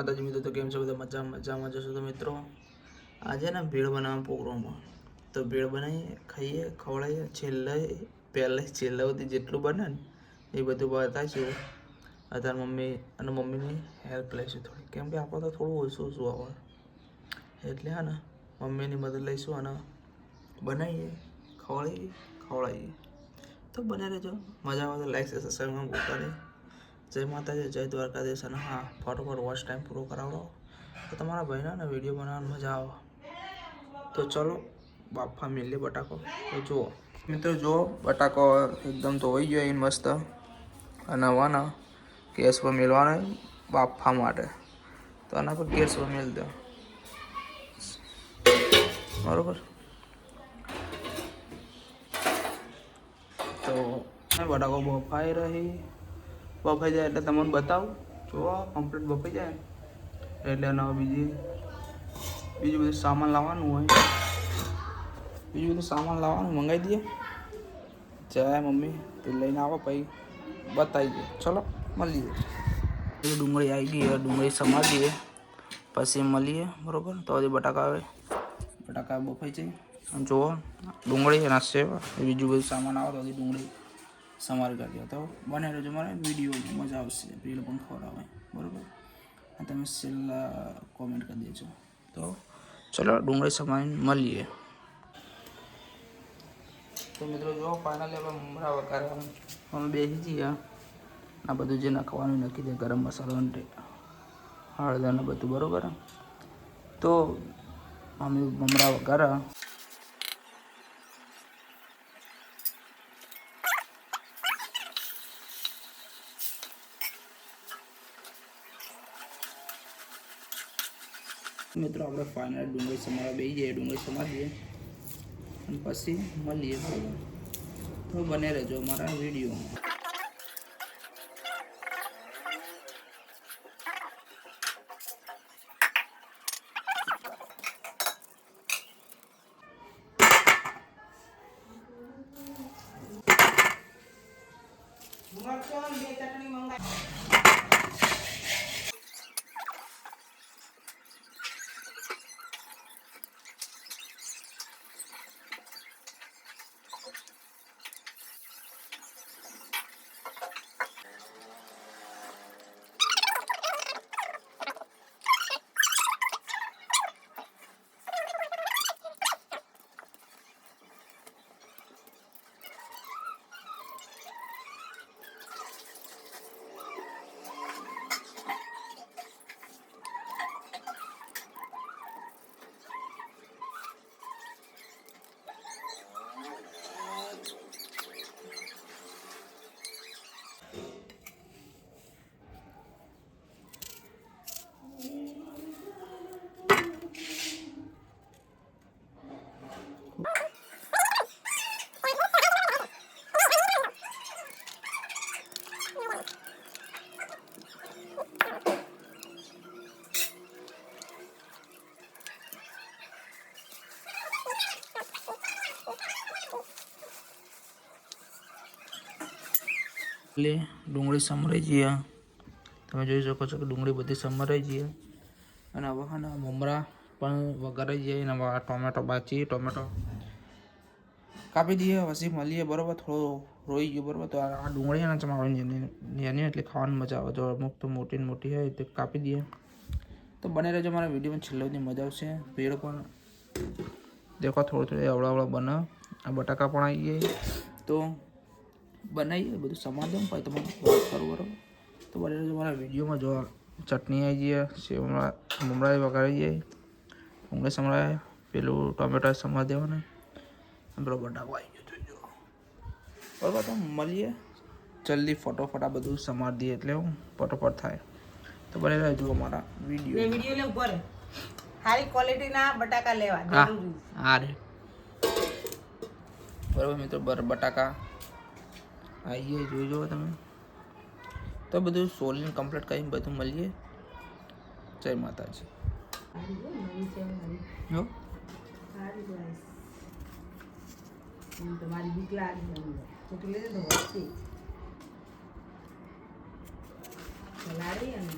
માતાજી મિત્રો, તો કેમ છો? બધા મજા, મજામાં જશો તો મિત્રો? આજે ને ભેળ બનાવવાનો પ્રોગ્રામમાં તો ભેળ બનાવીએ, ખાઈએ, ખવડાવીએ, છેલ્લે, પહેલે છેલ્લે સુધી જેટલું બને ને, એ બધું બતાવીશું. અત્યારે મમ્મી અને મમ્મીની હેલ્પ લઈશું થોડી. કેમ કે આપણે તો થોડું ઓછું ઓછું આવે એટલે હા ને, મમ્મીની મદદ લઈશું અને બનાવીએ, ખવડાવીએ ખવડાવીએ. તો બને રહેજો. મજા આવે તો લાઈક સબસ્ક્રાઈબમાં ભૂલતા નહીં. જય માતાજી, જય દ્વારકાધીશ અને હા ફટોફટ વોચ ટાઈમ પૂરો કરાવડો. તો તમારા ભાઈના વીડિયો બનાવવાની મજા આવે. તો ચલો બાફા મેલીએ બટાકો. તો જુઓ, મિત્રો જુઓ, બટાકો એકદમ ધોઈ ગયો એ મસ્ત. અને હવાના ગેસ પર મેળવાના બાફા માટે. તો આના પર ગેસ પર મેળ દો. બરોબર? તો બટાકો બફાઈ રહી. બફાઈ જાય એટલે તમને બતાવું. જોવા કમ્પ્લીટ બફાઈ જાય. એટલે એનો બીજી, બીજું બધું સામાન લાવવાનું હોય. બીજું બધું સામાન લાવવાનું, મંગાવી દઈએ. જય મમ્મી, તે લઈને આવો પછી બતાવી દે. ચલો, મળીએ. ડુંગળી આવી ગઈ ડુંગળી સમારી દઈએ પછી મળીએ, બરોબર? તો હજી બટાકા આવે. બટાકા બફાઈ જાય. જુઓ, ડુંગળી અને સેવ. બીજું બધું સામાન આવે તો હજી ડુંગળી સમાર કરી તો બને રહેજો મારે વીડિયો મજા આવશે. રીલ પણ ખવડાવે બરાબર? અને તમે છેલ્લા કોમેન્ટ કરી દેજો. તો ચલો ડુંગળી સમારીને મળીએ. તો મિત્રો જો ફાઇનલી આપણે મમરા વઘારે અમે બેસી જઈએ આ બધું જે નાખવાનું નાખી દે ગરમ મસાલો અને હળદર ને બધું. બરાબર? તો અમે મમરા વઘારા. મિત્રો, આપણે ફાઇનલ ડુંગળી સમારવા બેસી જઈએ. ડુંગળી સમારીએ. અને પછી મળીએ તો બને રહેજો અમારા વિડીયોમાં. એટલે ડુંગળી સમરાઈ જઈએ. તમે જોઈ શકો છો કે ડુંગળી બધી સમરાઈ જઈએ. અને હવે હા ને મમરા પણ વઘારાઈ ગયા અને ટોમેટો બાચી, ટોમેટો કાપી દઈએ. પછી મળીએ, બરાબર? થોડો રોઈ ગયો, બરાબર? તો આ ડુંગળી એના ચમાવાની નાની એટલે ખાવાની મજા આવે. જો અમુક તો મોટી મોટી હોય તે કાપી દઈએ. તો બને રહેજો મારા વિડીયોમાં, છેલ્લે સુધી મજા આવશે. ભેળ પણ દેખો, થોડું થોડું અવળા અવળા બને. આ બટાકા પણ આવી જાય તો બનાવીએ બધું સમાન દઉં પછી તમે વાત કરો બરાબર. તો બને રહેજો મારા વિડીયોમાં જો ચટણી આવી જઈએ સેવમાં મમરા વઘારી જાય ડુંગળી સમરાય પેલું ટોમેટો સમા દેવાના. અને પેલો બટાકો આવી ગયો જોઈ જુઓ બરાબર તો મળીએ. જલ્દી ફટોફટ આ બધું સમાર દઈએ એટલે હું ફટોફટ થાય. તો બને રહેજો મારા વીડિયો. વીડિયો લે ઉપર. સારી ક્વોલિટીના બટાકા લેવા હા જરૂરી. હા રે. બરાબર મિત્રો બર બટાકા આવીએ જોઈ જુઓ તમે. તો બધું સોલીને કમ્પ્લીટ કરીને બધું મળીએ. જય માતાજી. તમારી બીક લાગે વસ્તી લાડી અને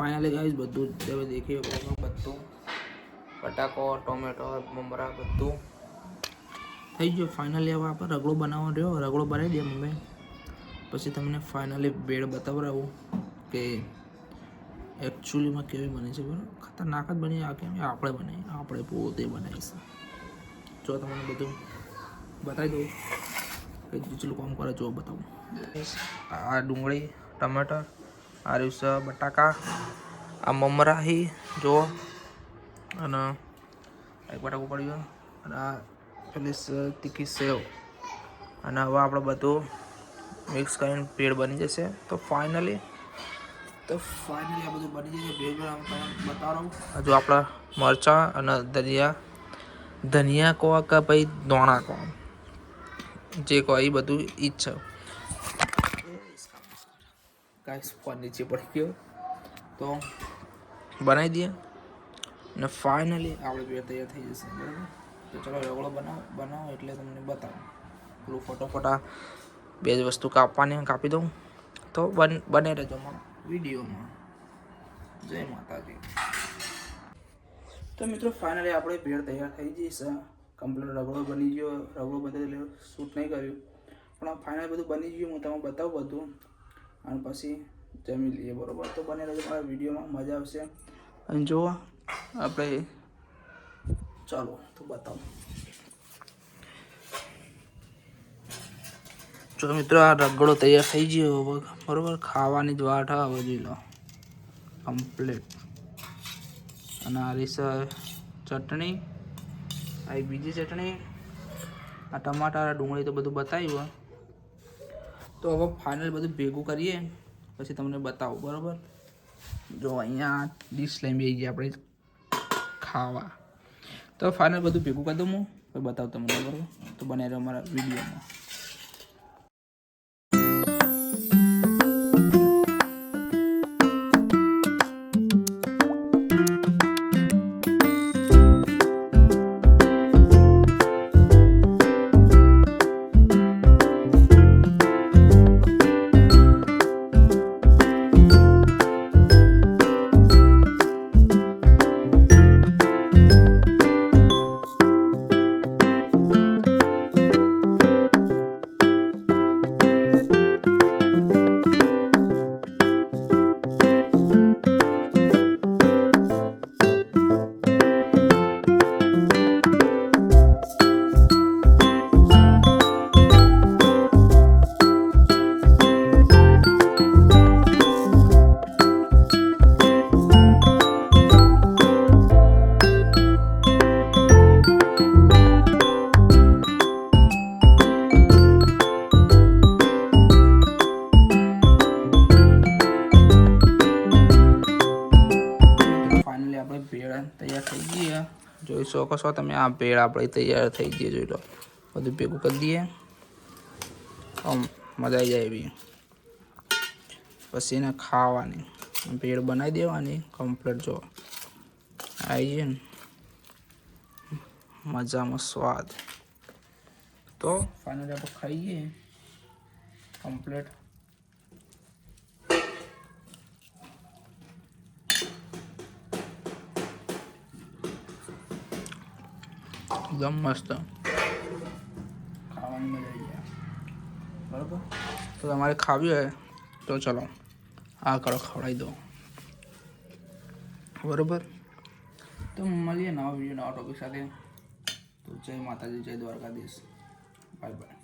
ફાઇનલી ગાઈસ બધું જ તમે દેખી શકો બધું. બટાકો, ટોમેટો, મમરા, બધું. થઈ ગયું ફાઇનલી હવે આપણે રગડો બનાવવાનો રહ્યો. રગડો બનાવી દે મમ્મી. પછી તમને ફાઇનલી બેડ બતાવડાવું કે એકચ્યુઅલીમાં કેવી બની છે, બરાબર? ખતરનાક જ બની આ કેમ? આપણે બનાવી આપણે પોતે બનાવીશું. જો તમને બધું બતાવી દઉં. કે જેટલું કામ કરે, જો બતાવું. આ ડુંગળી, ટમાટર આ રહ્યું છે બટાકા, આ મમરાહી જો અને એક બટાકું પડ્યું. અને આ પેલી તીખી સેવ. અને હવે આપણે બધું મિક્સ કરીને પેડ બની જશે. તો ફાઇનલી તો ફાઇનલી આ બધું બની જશે. તમને બતાવું હજુ આપણા મરચાં અને ધનિયા ધનિયા કહો કે ભાઈ દોણા કહો જે કહો એ બધું ઈ છે. ગાઈસ ફોન नीचे પડી ગયો. તો બનાવી દઈએ. અને ફાઇનલી આપણે બે તૈયાર થઈ જશે. બરાબર? તો ચલો રગડો બનાવો બનાવો એટલે તમને બતાવો. પેલું ફટોફટા બે જ વસ્તુ કાપવાની કાપી દઉં. તો બન, બને રહેજો વિડીયોમાં. જય માતાજી. તો મિત્રો ફાઇનલી આપણે ભેળ તૈયાર થઈ જઈશ કમ્પ્લીટ રગડો બની ગયો. રગડો બધે શૂટ નહીં કર્યું. પણ ફાઇનલ બધું બની ગયું. હું તમને બતાવું બધું. અને પછી જમી લઈએ બરોબર. તો બને રહેજો મારા વિડીયોમાં, મજા આવશે. અને જો આપણે ચાલો, તો બતાવો. જો મિત્રો, આ રગડો તૈયાર થઈ ગયો બરોબર? ખાવાની જ વાટ હવે જોઈ લો. કમ્પ્લીટ અને આ ચટણી. આ એક બીજી ચટણી. આ ટમાટા, ડુંગળી તો બધું બતાવ્યું તો હવે ફાઇનલ બધું ભેગું કરીએ, પછી તમને બતાવું, બરાબર? જો અહીંયા ડીશ લઈને બેસી ગયા આપણે ખાવા. તો ફાઇનલ બધું ભેગું કરી દઉં હું બતાવું તમને, બરાબર? તો બનાવી રહ્યો અમારા વિડીયોમાં જોઈ શકો છો તમે. આ ભેળ આપણે તૈયાર થઈ ગઈ જોઈ લો. બધું ભેગું કરી દઈએ. આમ મજા આવી જાય એવી. પછી એને ખાવાની. ભેળ બનાવી દેવાની કમ્પ્લીટ જો. આવી જાય ને. મજામાં સ્વાદ. તો ફાઇનલી આપણે ખાઈએ. કમ્પ્લીટ એકદમ મસ્ત. ખાવાની મજા આવી જાય. બરાબર? તો તમારે ખાવી હોય તો ચલો આ કરો ખવડાવી દો. બરાબર? તો મળીએ નવા વીડિયો નવા ટોપિક સાથે. તો જય માતાજી જય દ્વારકાધીશ. Bye bye.